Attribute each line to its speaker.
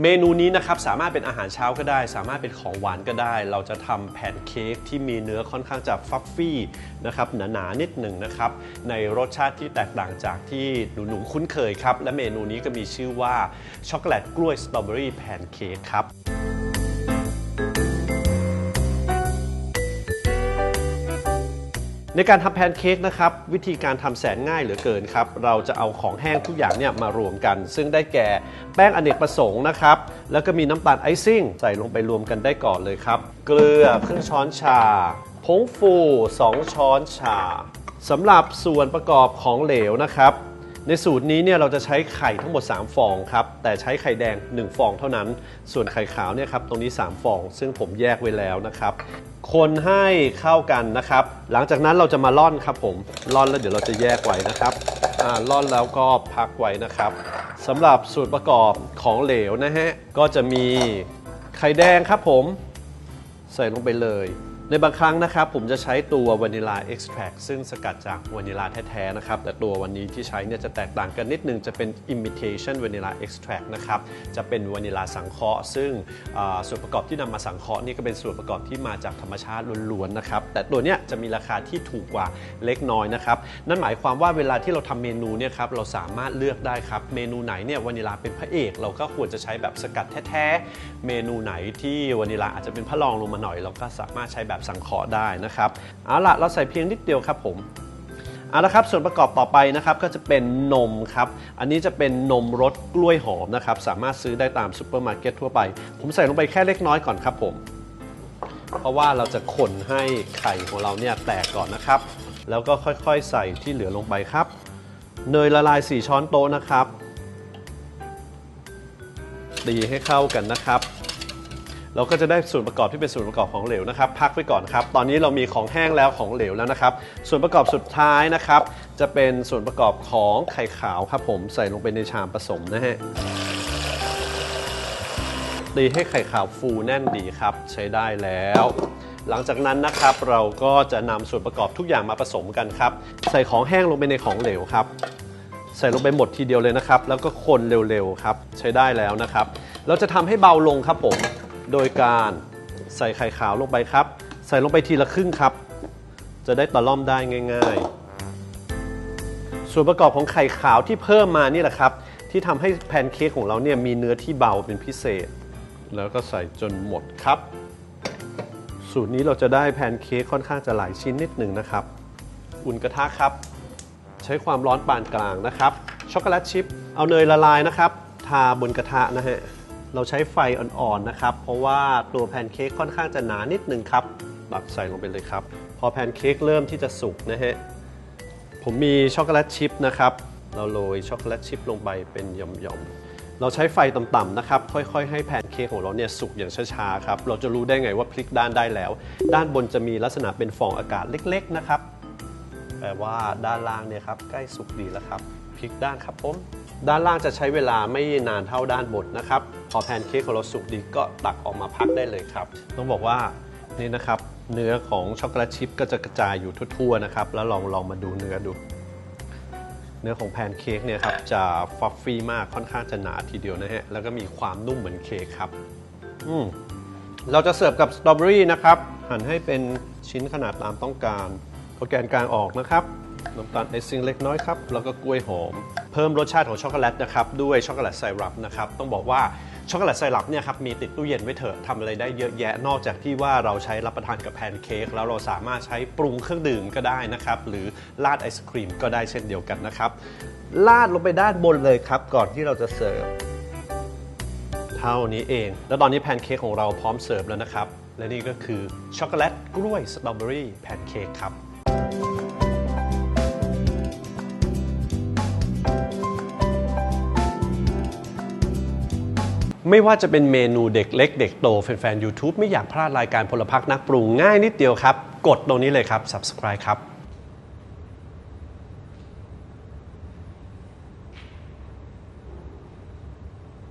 Speaker 1: เมนูนี้นะครับสามารถเป็นอาหารเช้าก็ได้ สามารถเป็นของหวานก็ได้ เราจะทำแผ่นเค้กที่มีเนื้อค่อนข้างจะฟัฟฟี่นะครับหนาๆนนิดหนึ่งนะครับในรสชาติที่แตกต่างจากที่หนูๆคุ้นเคยครับและเมนูนี้ก็มีชื่อว่าช็อกโกแลตกล้วยสตรอเบอรี่แผ่นเค้กครับ ในการทำแพนเค้กนะครับวิธีการทำแสนง่ายเหลือเกินครับเราจะเอาของแห้งทุกอย่างเนี่ยมารวมกัน ซึ่งได้แก่แป้งอเนกประสงค์นะครับแล้วก็มีน้ำตาลไอซิ่งใส่ลงไปรวมกันได้ก่อนเลยครับ เกลือครึ่งช้อนชาผงฟู 2 ช้อนชาสำหรับส่วนประกอบของเหลวนะครับ ในสูตรนี้เนี่ยเราจะใช้ไข่ทั้งหมด 3 ฟองครับ แต่ใช้ไข่แดง 1 ฟองเท่านั้น ส่วนไข่ขาวเนี่ยครับตรงนี้ 3 ฟอง ซึ่งผมแยกไว้แล้วนะครับ คนให้เข้ากันนะครับ หลังจากนั้นเราจะมาล่อนครับผม ล่อนแล้วเดี๋ยวเราจะแยกไว้นะครับล่อนแล้วก็พักไว้นะครับสำหรับส่วนประกอบของเหลวนะฮะ ก็จะมีไข่แดงครับผม ใส่ลงไปเลย ในบางครั้งนะครับผมจะใช้ตัววานิลาเอ็กซ์แทรซึ่งสกัดจากวานิลาแท้ๆนะครับแต่ตัววันนี้ที่ใช้เนี่ยจะแตกต่างกันนิดนึงจะเป็น imitation vanilla extract นะครับจะเป็นวานิลาสังเคราะห์ ซึ่งส่วนประกอบที่นำมาสังเคราะห์นี่ก็เป็นส่วนประกอบที่มาจากธรรมชาติล้วนๆนะครับแต่ตัวเนี้ยจะมีราคาที่ถูกกว่าเล็กน้อยนะครับนั่นหมายความว่าเวลาที่เราทำเมนูเนี่ยครับเราสามารถเลือกได้ครับเมนูไหนเนี่ยวานิลาเป็นพระเอก เราก็ควรจะใช้แบบสกัดแท้ๆเมนูไหนที่วานิลาอาจจะเป็นพระรองลงมาหน่อย เราก็สามารถใช้แบบสังเคราะห์ได้นะครับเอาละเราใส่เพียงนิดเดียวครับผมเอาละครับส่วนประกอบต่อไปนะครับก็จะเป็นนมครับ อันนี้จะเป็นนมรสกล้วยหอมนะครับ สามารถซื้อได้ตามซูเปอร์มาร์เก็ตทั่วไป ผมใส่ลงไปแค่เล็กน้อยก่อนครับผม เพราะว่าเราจะคนให้ไข่ของเราเนี่ยแตกก่อนนะครับ แล้วก็ค่อยๆใส่ที่เหลือลงไปครับ เนยละลาย 4 ช้อนโต๊ะนะครับตีให้เข้ากันนะครับ เราก็จะได้ส่วนประกอบที่เป็นส่วนประกอบของเหลวนะครับ พักไว้ก่อนครับ ตอนนี้เรามีของแห้งแล้วของเหลวแล้วนะครับ ส่วนประกอบสุดท้ายนะครับ จะเป็นส่วนประกอบของไข่ขาวครับผมใส่ลงไปในชามผสมนะฮะตีให้ไข่ขาวฟูแน่นดีครับ ใช้ได้แล้ว หลังจากนั้นนะครับเราก็จะนำส่วนประกอบทุกอย่างมาผสมกันครับ ใส่ของแห้งลงไปในของเหลวครับ ใส่ลงไปหมดทีเดียวเลยนะครับ แล้วก็คนเร็วๆครับ ใช้ได้แล้วนะครับ เราจะทำให้เบาลงครับผม โดยการใส่ไข่ขาวลงไปครับ ใส่ลงไปทีละครึ่งครับ จะได้ตะล่อมได้ง่ายๆ ส่วนประกอบของไข่ขาวที่เพิ่มมานี่แหละครับ ที่ทำให้แพนเค้กของเราเนี่ยมีเนื้อที่เบาเป็นพิเศษ แล้วก็ใส่จนหมดครับ สูตรนี้เราจะได้แพนเค้กค่อนข้างจะหลายชิ้นนิดหนึ่งนะครับ อุ่นกระทะครับ ใช้ความร้อนปานกลางนะครับช็อกโกแลตชิพเอาเนยละลายนะครับ ทาบนกระทะนะฮะ เราใช้ไฟอ่อนๆนะครับ เพราะว่าตัวแพนเค้กค่อนข้างจะหนานิดนึงครับตักใส่ลงไปเลยครับ พอแพนเค้กเริ่มที่จะสุกนะฮะผมมีช็อกโกแลตชิพนะครับเราโรยช็อกโกแลตชิพลงไปเป็นหย่อมๆ เราใช้ไฟต่ำๆนะครับ ค่อยๆ ให้แพนเค้กของเราเนี่ยสุกอย่างช้าๆครับ เราจะรู้ได้ไงว่าพลิกด้านได้แล้ว ด้านบนจะมีลักษณะเป็นฟองอากาศเล็กๆนะครับ แปลว่าด้านล่างเนี่ยครับใกล้สุกดีแล้วครับ พลิกด้านครับผม ด้านล่างจะใช้เวลาไม่นานเท่าด้านบนนะครับ พอแพนเค้กของเราสุกดีก็ตักออกมาพักได้เลยครับ ต้องบอกว่านี่นะครับ เนื้อของช็อกโกแลตชิพก็จะกระจายอยู่ทั่วๆนะครับ แล้วลองลองมาดูเนื้อดู เนื้อของแพนเค้กเนี่ยครับจะฟัฟฟี่มากค่อนข้างจะหนาทีเดียวนะฮะ แล้วก็มีความนุ่มเหมือนเค้กครับ อืมเราจะเสิร์ฟกับสตรอเบอรี่นะครับ หั่นให้เป็นชิ้นขนาดตามต้องการเอาแกนกลางออกนะครับ น้ำตาลไอซิ่งเล็กน้อยครับ แล้วก็กล้วยหอม เพิ่มรสชาติของช็อกโกแลตนะครับ ด้วยช็อกโกแลตไซรัปนะครับ ต้องบอกว่าช็อกโกแลตไซรัปเนี่ยครับ มีติดตู้เย็นไว้เถอะทำอะไรได้เยอะแยะ นอกจากที่ว่าเราใช้รับประทานกับแพนเค้กแล้วเราสามารถใช้ปรุงเครื่องดื่มก็ได้นะครับ หรือราดไอศครีมก็ได้เช่นเดียวกันนะครับราดลงไปด้านบนเลยครับ ก่อนที่เราจะเสิร์ฟเท่านี้เอง แล้วตอนนี้แพนเค้กของเราพร้อมเสิร์ฟแล้วนะครับ และนี่ก็คือช็อกโกแลตกล้วยสตรอเบอรี่แพนเค้กครับ ไม่ว่าจะเป็นเมนูเด็กเล็กเด็กโตแฟนๆ YouTube ไม่อยากพลาดรายการพลพักนักปรุงง่ายนิดเดียวครับ กดตรงนี้เลยครับ subscribe ครับ